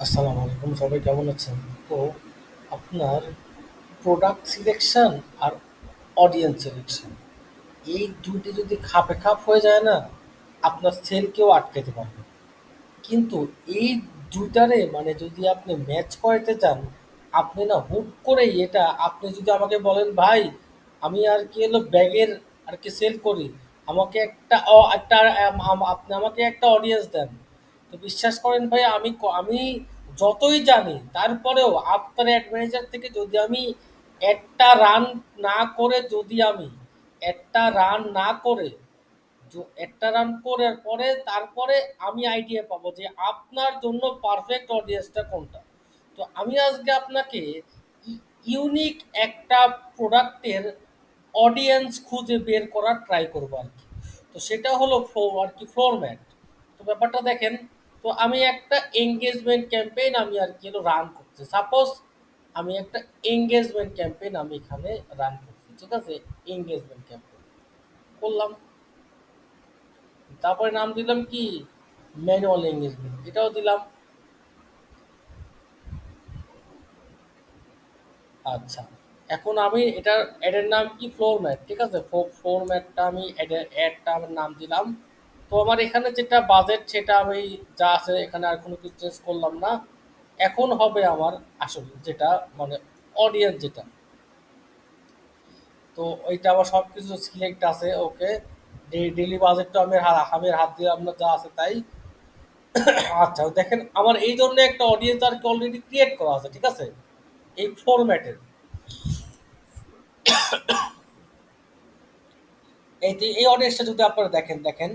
আসসালামু আলাইকুম সবাই কেমন আছেন? তো আপনার প্রোডাক্ট সিলেকশন আর অডিয়েন্স সিলেকশন এই দুটি যদি খাপে খাপ হয়ে যায় না, আপনার সেল কেউ আটকাইতে পারবে কিন্তু এই ২ টারে মানে যদি আপনি ম্যাচ করাইতে চান, আপনি না হুট করেই এটা আপনি যদি আমাকে বলেন, "ভাই আমি আর কি হলো ব্যাগের আর কি সেল করি। আমাকে একটা একটা আপনি আমাকে একটা অডিয়েন্স দেন।" তো বিশ্বাস করেন ভাই আমি ক আমি যতই জানি তারপরেও আপনার এড ম্যানেজার থেকে যদি আমি একটা রান না করে যদি আমি একটা রান না করে একটা রান করার পরে তারপরে আমি আইডিয়া পাবো যে আপনার জন্য পারফেক্ট অডিয়েন্সটা কোনটা। তো আমি আজকে আপনাকে ইউনিক একটা প্রোডাক্টের অডিয়েন্স খুঁজে বের করার ট্রাই করব আর কি তো সেটা হলো ফ্লো আরকি ফ্লোর ম্যাট। তো ব্যাপারটা দেখেন, তো আমি একটা এঙ্গেজমেন্ট ক্যাম্পেইন আমি আরকি হলো রান করছি। সাপোজ আমি একটা এঙ্গেজমেন্ট ক্যাম্পেইন আমি এখানে রান করছি। ঠিক আছে? Engagement campaign. করলাম। তারপরে নাম দিলাম কি? ম্যানুয়াল এঙ্গেজমেন্ট এটাও দিলাম। আচ্ছা। এখন আমি এটার অ্যাডের নাম কি? Floor mat. ঠিক আছে? ফ্লোর ম্যাটটা আমি এডের অ্যাডটা আমার নাম দিলাম। তো আমার এখানে যেটা বাজেট সেটা আমি যা আছে এখানে আর কোনো কিছু চেঞ্জ করলাম না। এখন হবে আমার আসল যেটা মানে অডিয়েন্স যেটা। তো ওইটা আমার সব কিছু সিলেক্ট আছে ওকে। ডেলি বাজেটটা আমি আমি হাত দিলাম না যা আছে তাই। আচ্ছা দেখেন আমার এই ধরনের একটা অডিয়েন্স আর কি অলরেডি ক্রিয়েট করা আছে। ঠিক আছে? এই ফরম্যাটের। এই এই অডিয়েন্সটা যদি আপনারা দেখেন, দেখেন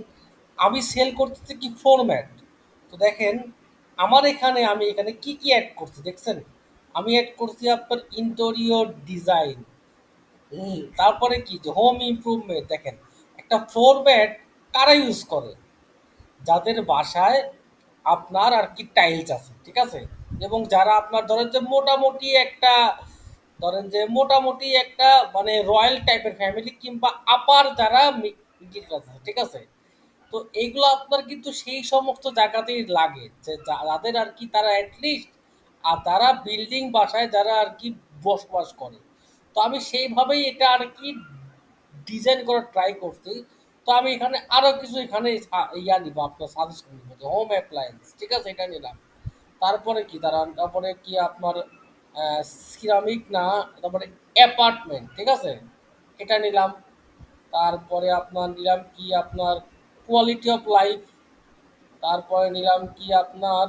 আমি সেল করতেছি কি ফরম্যাট। তো দেখেন আমার এখানে আমি এখানে কি, কি অ্যাড করছি দেখছেন? আমি অ্যাড করছি আপনার ইন্টেরিয়র ডিজাইন। তারপরে কি যে হোম ইমপ্রুভমেন্ট দেখেন। একটা ফ্লোর কারা ইউজ করে? যাদের বাসায় আপনার আর কি টাইলস আছে। ঠিক আছে? এবং যারা আপনার ধরেন যে মোটামুটি একটা ধরেন যে মোটামুটি একটা মানে রয়্যাল টাইপের ফ্যামিলি কিংবা আপার যারা ক্লাস আছে। ঠিক আছে? তো এগুলো আপনার কিন্তু সেই সমস্ত জায়গাতেই লাগে। যে যাদের আর কি তারা অ্যাটলিস্ট আর তারা বিল্ডিং বাসায় যারা আর কি বসবাস করে। তো আমি সেইভাবেই এটা আর কি ডিজাইন করার ট্রাই করছি। তো আমি এখানে আরও কিছু এখানে ইয়া নিবো আপনার সাজেশন নিবো যে হোম অ্যাপ্লায়েন্স। ঠিক আছে? এটা নিলাম। তারপরে কি দাঁড়ান, তারপরে কি আপনার সিরামিক না তারপরে অ্যাপার্টমেন্ট। ঠিক আছে? এটা নিলাম। তারপরে আপনার নিলাম কি আপনার কোয়ালিটি অফ লাইফ। তারপরে নিলাম কি আপনার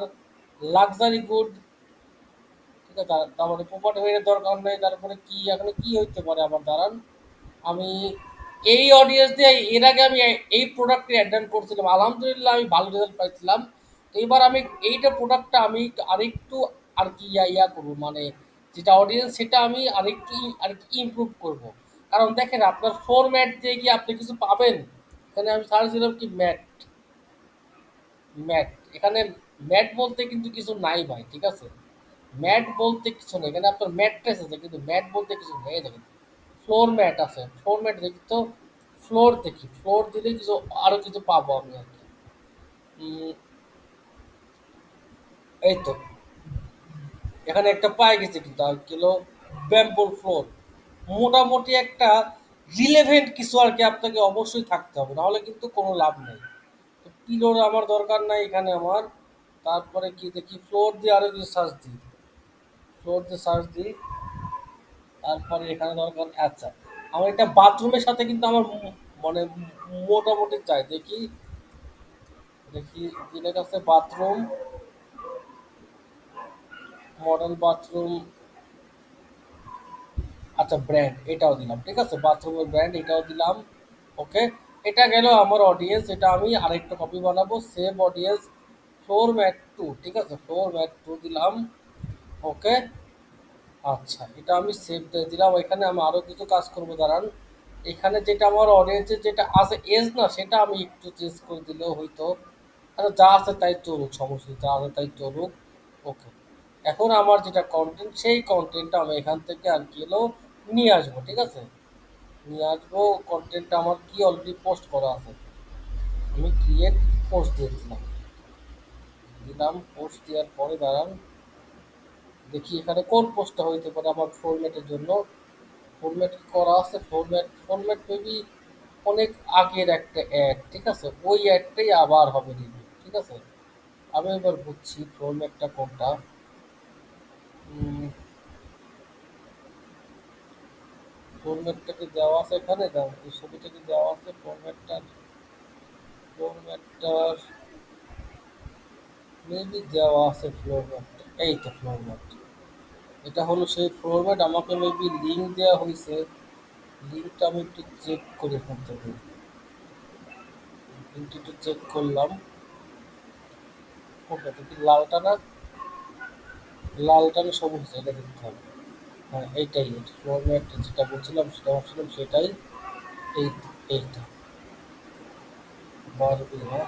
লাক্সারি গুড। ঠিক আছে? তারপরে প্রপার্টি হয়ে দরকার নেই। তারপরে কি, এখানে কি হইতে পারে আমার দাঁড়ান। আমি এই অডিয়েন্স দিয়ে এর আগে আমি এই প্রোডাক্টটি এ অ্যাটেন্ড করছিলাম। আলহামদুলিল্লাহ আমি ভালো রেজাল্ট পাইছিলাম। এবার আমি এইটা প্রোডাক্টটা আমি আরেকটু আরকি ইয়া ইয়া করব মানে যেটা অডিয়েন্স সেটা আমি আরেকটু আর আরেকটু ইমপ্রুভ করব। কারণ দেখেন, আপনার ফ্লোর ম্যাট দিয়ে কি আপনি কিছু পাবেন? এখানে আমি সার্চ দিলাম কি ম্যাট। ম্যাট। এখানে ম্যাট বলতে কিন্তু কিছু নাই ভাই। ঠিক আছে? ম্যাট বলতে কিছু নেই। এখানে আপনার ম্যাট্রেস আছে, কিন্তু ম্যাট বলতে কিছু নেই। দেখেন। ফ্লোর ম্যাট আছে। ফ্লোর ম্যাট দেখি তো, ফ্লোর দেখি। ফ্লোর দিলে কিছু, আরও কিছু পাবো আমি আর কি এই তো। এখানে একটা পায়ে গেছে কিন্তু আর কি হলো ব্যাম্বুর ফ্লোর। মোটামুটি একটা রিলেভেন্ট কিছু আরকি আপনাকে অবশ্যই থাকতে হবে। নাহলে কিন্তু কোনো লাভ নেই। পিলোর আমার দরকার নাই এখানে আমার। তারপরে কি দেখি ফ্লোর দিয়ে আরও কিছু সার্চ দিই। ফ্লোর দিয়ে সার্চ দিই। তারপরে এখানে দরকার আচ্ছা। আমার এটা বাথরুমের সাথে কিন্তু আমার মানে মোটামুটি চাই। দেখি দেখি দিনের কাছে বাথরুম মডেল বাথরুম আচ্ছা ব্র্যান্ড এটাও দিলাম। ঠিক আছে? বাথরুমের ব্র্যান্ড এটাও দিলাম। ওকে। এটা গেল আমার অডিয়েন্স। এটা আমি আরেকটা কপি বানাবো। Save audience floor mat two ঠিক আছে? ফ্লোর ম্যাট টু দিলাম। ওকে। আচ্ছা, এটা আমি সেভ দিয়ে দিলাম। এখানে আমি আরও কিছু কাজ করব দাঁড়ান। এখানে যেটা আমার অডিয়েন্সের যেটা আছে এজ না সেটা আমি একটু চেঞ্জ করে দিলেও হইতো। আচ্ছা যা আছে তাই চলুক সমস্যা যা আছে তাই চলুক। ওকে। এখন আমার যেটা কনটেন্ট সেই কনটেন্টটা আমি এখান থেকে আর কি হলো নিয়ে আসব। ঠিক আছে? নিয়ে আসব কন্টেন্টটা আমার কি অলরেডি পোস্ট করা আছে। আমি ক্রিয়েট পোস্ট দিয়েছিলাম দিলাম। পোস্ট দেওয়ার পরে দাঁড়ান, দেখি এখানে কোন পোস্টটা হইতে পারে আমার ফরম্যাটের জন্য ফরম্যাট করা আছে ফরম্যাট ফরম্যাট মেবি অনেক আগের একটা অ্যাড ঠিক আছে ওই অ্যাডটাই আবার হবে রিভিউ ঠিক আছে আমি এবার বুঝছি ফরম্যাটটা কোনটা ফরম্যাটটা কি দেওয়া আছে এখানে? দাও, এই ছবিটা কি দেওয়া আছে ফরম্যাটটা ফরম্যাটটার মেবি দেওয়া আছে ফ্লোরম্যাট এই তো ফ্লোরম্যাট এটা হলো সেই ফ্লোরম্যাট আমাকে মেবি লিঙ্ক দেওয়া হয়েছে। লিঙ্কটা আমি একটু চেক করে এখান থেকে। লিঙ্কটা একটু চেক করলাম। কোনটা? কি লালটা না? লালটা না সবুজ, এটা দেখতে হবে। হ্যাঁ এইটাই ফ্লোরম্যাট যেটা বলছিলাম, সেটা ভাবছিলাম সেটাই এই, এইটা। বারবি হ্যাঁ?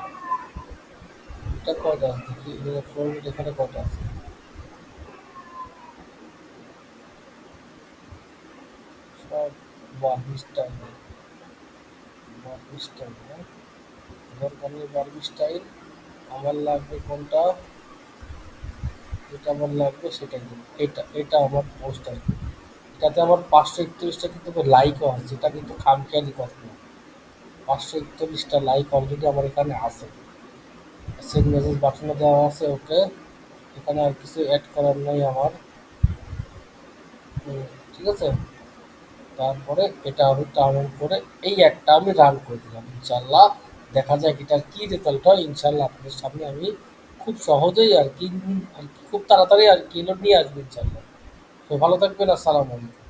এটা কয়টা আছে? দেখি ফ্লোরম্যাট এখানে কয়টা আছে? সব বারবি স্টাইল বারবি স্টাইল হ্যাঁ? আমার লাগবে কোনটা? যেটা আমার লাগবে সেটাই দেবো। এটা এটা আমার পোস্ট আর কি। এটাতে আমার পাঁচশো একত্রিশটা কিন্তু লাইকও আছে, যেটা কিন্তু খামখেয়ালি কথা না। পাঁচশো একচল্লিশটা লাইক অলরেডি আমার এখানে আছে। সেন্ড মেসেজ বাটনও দেওয়া আছে ওকে এখানে আর কিছু অ্যাড করার নেই আমার। ঠিক আছে? তারপরে এটা আমি টার্ন করে এই অ্যাডটা আমি রান করে দিলাম ইনশাল্লাহ দেখা যাক এটার কী রেজাল্ট হয় ইনশাল্লাহ আপনাদের সামনে আমি খুব সহজেই আর কি আর কি খুব তাড়াতাড়ি আর কি নিয়ে আসবেন ইনশাল্লাহ তো ভালো থাকবেন, আসসালামু আলাইকুম।